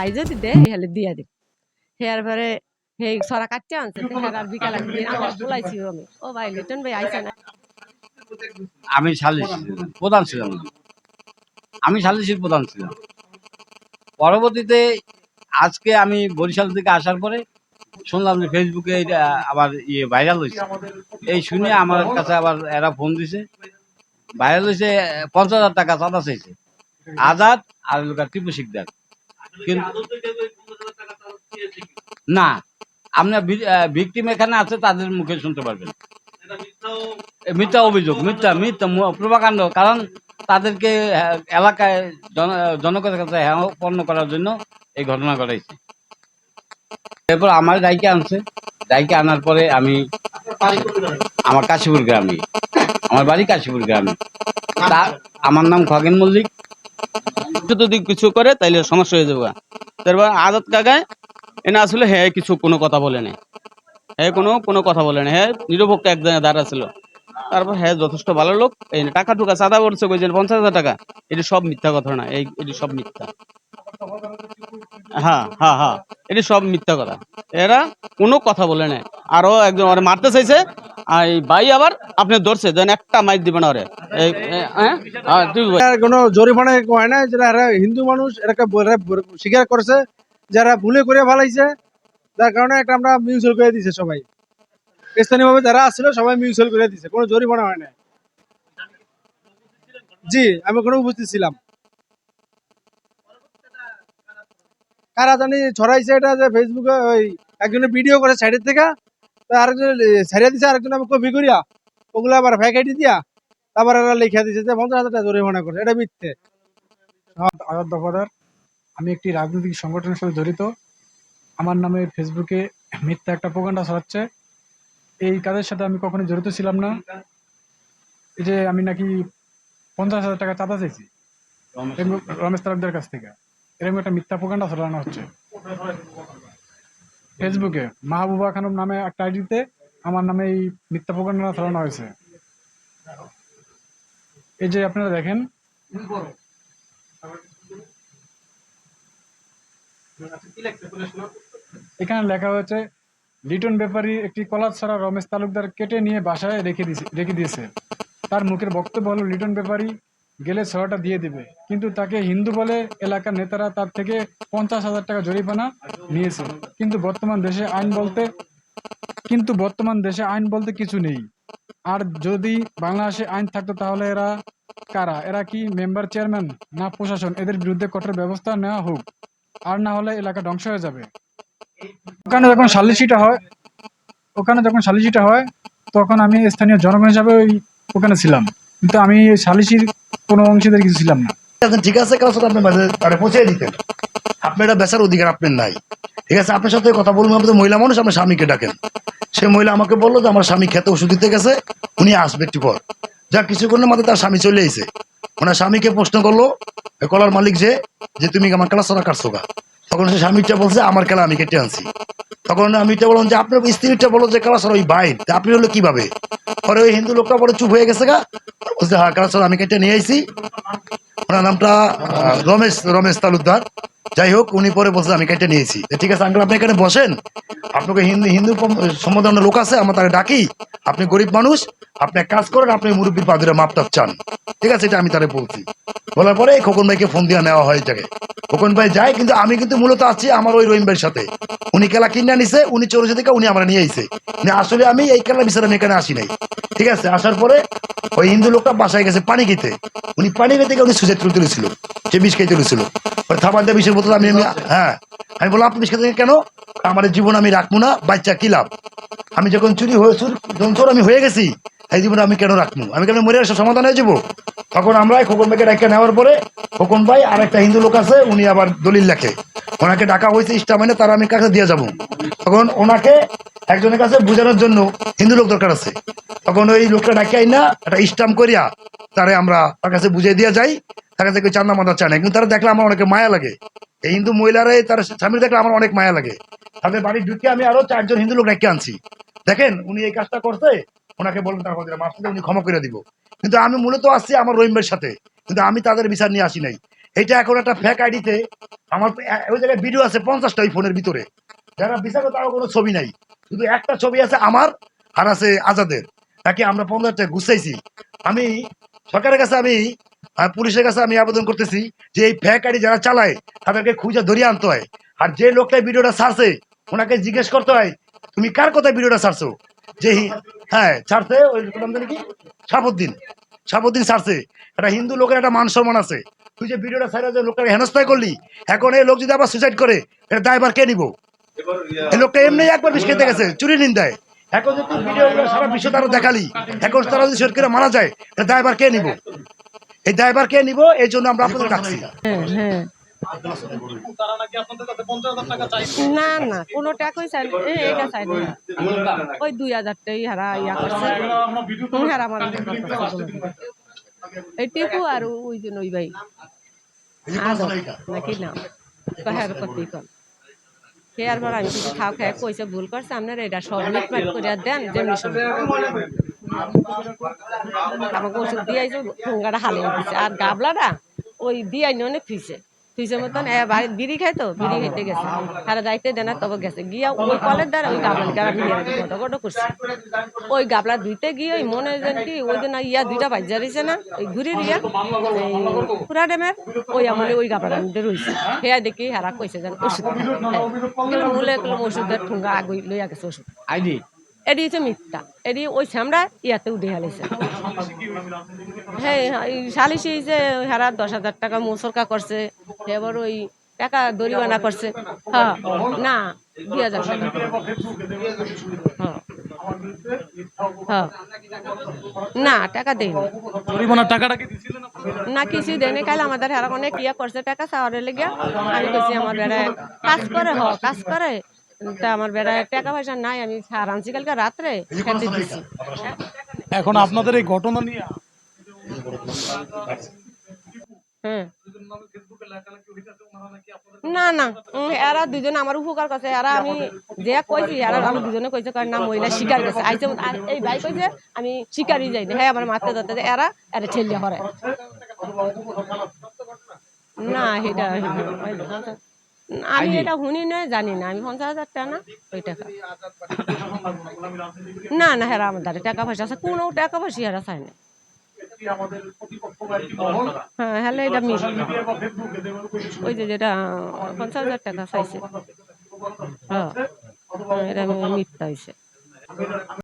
তাই যদি দে হেলে দিয়া দিই হেয়ার পরে হে সরা কাটতে আনছে হেয়ার আর বিকাল বলাইছি আমি। ও ভাই লিটন ভাই আইছে না? আমি সালিশ প্রধান ছিলাম। আমি সালিশির প্রধান ছিলাম। পরবর্তীতে আজকে আমি বরিশাল থেকে আসার পরে শুনলাম যে ফেসবুকে এটা আবার ইয়ে ভাইরাল হয়েছে এই শুনে আমার কাছে আবার এরা ফোন দিছে। ভাইরাল হয়েছে পঞ্চাশ হাজার টাকা চাঁদা চাইছে। আজাদ আর লোকার টিপু শিকদার। না আপনার ভিকটিম এখানে আছে তাদের মুখে শুনতে পারবেন। মিথ্যা অভিযোগ মিথ্যা মিথ্যা প্রভাকাণ্ড কারণ তাদেরকে এলাকায় জনগণের কাছে পণ্য করার জন্য এই ঘটনা ঘটাইছে। এরপর আমার গাইকে আনছে। গাইকে আনার পরে আমি আমার কাশীপুর গ্রামে আমার বাড়ি কাশীপুর গ্রামে। তা আমার নাম খগেন মল্লিক। যদি কিছু করে, তাইলে সমস্যা হয়ে যাবে তারপর আজাদ কাকায় এনে আসলে হ্যাঁ কিছু কোনো কথা বলে নাই। হ্যাঁ কোনো কোনো কথা বলে নাই। হ্যাঁ নিরপেক্ষ এক জায়গায় দাঁড়া ছিল। তারপর হ্যাঁ যথেষ্ট ভালো লোক, এই টাকা টুকা চাঁদা করছে কইছেন পঞ্চাশ হাজার টাকা। এটি সব মিথ্যা কথা না, এই, এটি সব মিথ্যা। হ্যাঁ হ্যাঁ হ্যাঁ। সব মিথ্যা কথা। এরা কোনো কথা বলে নাই। আরও একজন ওরে মারতে চাইছে এই ভাই আবার আপনি ধরছে, যেন একটা মাইর দিবেন ওরে। হ্যাঁ? কোনো জরিমানা হয় না যারা হিন্দু মানুষ, এরাকে স্বীকার করেছে, যারা ভুলে করে ফেলাইছে, যার কারণে একটা আমরা মিউচুয়াল করে দিছে সবাই। স্থানীয়ভাবে যারা আসছিল, সবাই মিউচুয়াল করে দিছে, কোনো জরিমানা হয় না জি, আমি কোনো উপস্থিত ছিলাম। কারা জানি ছড়াইছে এটা যে ফেসবুকে ওই একজনে ভিডিও করে সাইডের থেকে তো আরেকজন ছাড়িয়ে দিছে আরেকজন আমি কপি করিয়া ওগুলো আবার ফ্যাক আইডি দিয়া তারপর এরা লিখে দিছে যে পঞ্চাশ হাজার টাকা জরিমানা করছে এটা মিথ্যে। আজাদ দফাদার। আমি একটি রাজনৈতিক সংগঠনের সাথে জড়িত। আমার নামে ফেসবুকে মিথ্যা একটা প্রোগান্ডা ছড়াচ্ছে। এই কাজের সাথে আমি কখনো জড়িত ছিলাম না। এই যে আমি নাকি পঞ্চাশ হাজার টাকা চাঁদা চাইছি। রমেশ তালুকদার কাছ থেকে। এরকম একটা মিথ্যা প্রোগান্ডা ছড়ানো হচ্ছে। ফেসবুকে মাহবুবা খানম নামে একটা আইডিতে আমার নামে এই মিথ্যা প্রোগান্ডা ছড়ানো হয়েছে। এই যে আপনারা দেখেন। এখানে লেখা হয়েছে, লিটন ব্যাপারী একটি কলার ছাড়া রমেশ তালুকদার কেটে নিয়ে বাসায় রেখে দিয়েছে রেখে দিয়েছে। তার মুখের বক্তব্য হলো, লিটন ব্যাপারী গেলে ছড়াটা দিয়ে দিবে। কিন্তু তাকে হিন্দু বলে এলাকার নেতারা তার থেকে পঞ্চাশ হাজার টাকা জরিমানা নিয়েছে। কিন্তু বর্তমান দেশে আইন বলতে, কিন্তু বর্তমান দেশে আইন বলতে কিছু নেই। আর যদি বাংলাদেশে আইন থাকতো তাহলে এরা কারা? এরা কি মেম্বার, চেয়ারম্যান না প্রশাসন? এদের বিরুদ্ধে কঠোর ব্যবস্থা নেওয়া হোক। আর না হলে এলাকা ধ্বংস হয়ে যাবে। ওখানে যখন সালিসিটা হয়, ওখানে যখন সালিসিটা হয়, তখন আমি স্থানীয় জনগণ হিসাবে ওখানে ছিলাম। কিন্তু আমি সালিসির কোনো অংশীদার কিছু ছিলাম না। ঠিক আছে, কারোর আপনি মাঝে পৌঁছে দিতেন আপনি এটা বেচার অধিকার আপনার নাই। ঠিক আছে, আপনার সাথে কথা বলব, আপনি মহিলা মানুষ আপনার স্বামীকে ডাকেন। সে মহিলা আমাকে বলল যে আমার স্বামী খেতে ওষুধ দিতে গেছে, উনি আসবে একটু পর। যা কিছুক্ষণের মধ্যে তার স্বামী চলে এসে ওনার স্বামীকে প্রশ্ন করল কলার মালিক যে যে তুমি আমার খেলা সরা কাটছো তখন সে স্বামীটা বলছে, আমার খেলা আমি কেটে আনছি। তখন আমি এটা বললাম যে, আপনার স্ত্রীটা বলো যে খেলা ওই বাইর আপনি হলো কীভাবে? পরে ওই হিন্দু লোকটা পরে চুপ হয়ে গেছে গা। বলছে হ্যাঁ খেলা আমি কেটে নিয়ে আইছি। ওনার নামটা রমেশ রমেশ তালুকদার। যাই হোক, উনি পরে বলছে, আমি কেটে নিয়েছি ঠিক আছে, আঙ্কেল, আপনি এখানে বসেন। আপনাকে হিন্দু হিন্দু সম্বন্ধে লোক আছে, আমরা তাকে ডাকি। আপনি গরিব মানুষ, আপনি কাজ করেন, আপনি মুরব্বীর পাদুরে মাপটাপ চান। ঠিক আছে, এটা আমি তারে বলছি। বলার পরে খোকন ভাইকে ফোন দিয়ে নেওয়া হয় যাকে খোকন ভাই যায়, কিন্তু আমি কিন্তু মূলত আছি আমার ওই রহিম ভাইয়ের সাথে। উনি খেলা কিনে নিছে উনি চোর থেকে উনি আমরা নিয়ে আইছে। মানে আসলে আমি এই খেলা বিচারে আমি এখানে আসি নাই। ঠিক আছে? আসার পরে ওই হিন্দু লোকটা বাসায় গেছে পানি খেতে। উনি পানি খেতে গিয়ে উনি সুজেট তুলে তুলেছিল, সে বিষ খেয়ে তুলেছিল থাবার দিয়ে বিষের বোতল আমি হ্যাঁ। আমি বললাম আপনি খেতে কেন? আমার জীবন আমি রাখব না, বাচ্চা কি লাভ? আমি যখন চুরি হয়ে যখন চোর আমি হয়ে গেছি, এই জীবন আমি কেন রাখব? আমি কেন মরে আসা সমাধান হয়ে যাব? তখন আমরা খোকন ভাইকে ডাকে নেওয়ার পরে খোকন ভাই আর একটা হিন্দু লোক আছে, উনি আবার দলিল লেখে। ওনাকে ডাকা হয়েছে ইস্টামাইনে তারা আমি কাছে দিয়ে যাব? তখন ওনাকে একজনের কাছে বোঝানোর জন্য হিন্দু লোক দরকার আছে। তখন ওই লোকটা ডাকে আই না একটা স্টাম্প করিয়া তারে আমরা তার কাছে বুঝিয়ে দিয়ে যাই। তার কাছে কেউ চান্দা মাদা চায় না, কিন্তু তারা দেখলে আমার অনেক মায়া লাগে। এই হিন্দু মহিলারা তার স্বামীর দেখলে আমার অনেক মায়া লাগে। তাদের বাড়ি ঢুকে আমি আরও চারজন হিন্দু লোক ডেকে আনছি। দেখেন, উনি এই কাজটা করছে, ওনাকে বলবেন তার কথা মাফ উনি ক্ষমা করে দিব। কিন্তু আমি মূলত আসছি আমার রহিমের সাথে। কিন্তু আমি তাদের বিচার নিয়ে আসি নাই। এটা এখন একটা ফেক আইডিতে আমার ওই জায়গায় ভিডিও আছে পঞ্চাশটা ওই ফোনের ভিতরে। যারা বিচার তারও কোনো ছবি নাই। শুধু একটা ছবি আছে আমার আর আছে আজাদের। তাকে আমরা পঞ্চাশ টাকা গুছাইছি আমি সরকারের কাছে আমি আহ, পুলিশের কাছে আমি আবেদন করতেছি যে এই ফেক আইডি যারা চালায় তাদেরকে খুঁজে ধরিয়ে আনতে হয়। আর যে লোকটা ভিডিওটা ছাড়ছে ওনাকে জিজ্ঞেস করতে হয় তুমি কার কথায় ভিডিওটা ছাড়ছো? যে হ্যাঁ ছাড়ছে ওই কি? সাবুদ্দিন সাবুদ্দিন ছাড়ছে। একটা হিন্দু লোকের একটা মান সম্মান আছে। তুই যে ভিডিওটা ছাড়া যে লোকটাকে হেনস্থায় করলি এখন এই লোক যদি আবার সুইসাইড করে এটা দায়বার কে নিব? এই লোকটা এমনি একবার বিষ খেতে গেছে চুরি নিন্দায়। এখন যদি ভিডিও সারা বিশ্ব তারা দেখালি এখন তারা যদি শরীর করে মারা যায় এটা দায়বার কে নিব? এই দায়বার কে নিব এই জন্য আমরা আপনাদের ডাকছি। হ্যাঁ হ্যাঁ। না না কোনো টাকাই চাই এটা চাই না। ওই দুই হাজার টাই হারা ইয়া করছে। হারা আমার এই টিপু আর ওই যে নই ভাই নাকি না? কাহার কতি আমি কিছু খাও কইছে ভুল করছে আপনার এটা সব মিটমাট করে দেন যেমনি আমাকে ওষুধ আর গাবলাটা ওই অনেক মতন বিড়ি খাই তো, বিড়ি খাইতে গেছে। যাইতে দেনা তবে গেছে। গিয়া ওই কলের দ্বারা ওই গাবলার গটো গটো করছে। ওই গাবলা ধুইতে গিয়ে ওই মনে যেন কি ওই দিন ইয়া দুইটা বাজ্যা রয়েছে না, ওই ঘুরির ইয়া পুরা ডেমের, ওই আমার ওই মধ্যে রয়েছে সেয়া দেখি হারা কইছে যেন ওষুধ বলে ওষুধের ঠুঙ্গা আগুই লইয়া গেছে ওষুধ। এডি হচ্ছে মিথ্যা। এডি ওই শ্যামরা ইয়াতে উঠে হালিছে হ্যাঁ সালিশি যে হারা দশ হাজার টাকা মুসরকা করছে এবার ওই টাকা দরিমানা করছে। হ্যাঁ না দুই হাজার টাকা। হ্যাঁ হ্যাঁ। না টাকা দেয়নি। জরিমানার টাকাটা কি দিছিলেন না কিছু দেয়নি। কাল আমাদের হারা অনেক ইয়ে করছে টাকা চাওয়ার লেগে আমি কইছি আমার কাজ করে হ কাজ করে। তা আমার বেড়ায় টাকা পয়সা নাই আমি সার আনছি কালকে রাত্রে দিছি এখন আপনাদের এই ঘটনা নিয়ে হ্যাঁ না না এরা দুজনে আমার উপকার করছে এরা আমি যে কইছি এরা আমি দুজনে কইছে কারণ না মহিলা শিকার গেছে আইছে আর এই ভাই কইছে আমি শিকারই যাই না হ্যাঁ আমার মারতে ধরতে এরা এরা ঠেলিয়ে করে না এটা আমি এটা শুনি নয় জানি না। আমি পঞ্চাশ হাজার টাকা না ওই টাকা। না না হেরা আমার দ্বারা টাকা পয়সা আছে। কোনো টাকা পয়সা হেরা চাই না। হ্যাঁ হ্যালো এটা মিস। ওই যে যেটা পঞ্চাশ হাজার টাকা চাইছে। হ্যাঁ এটা মিথ্যা হয়েছে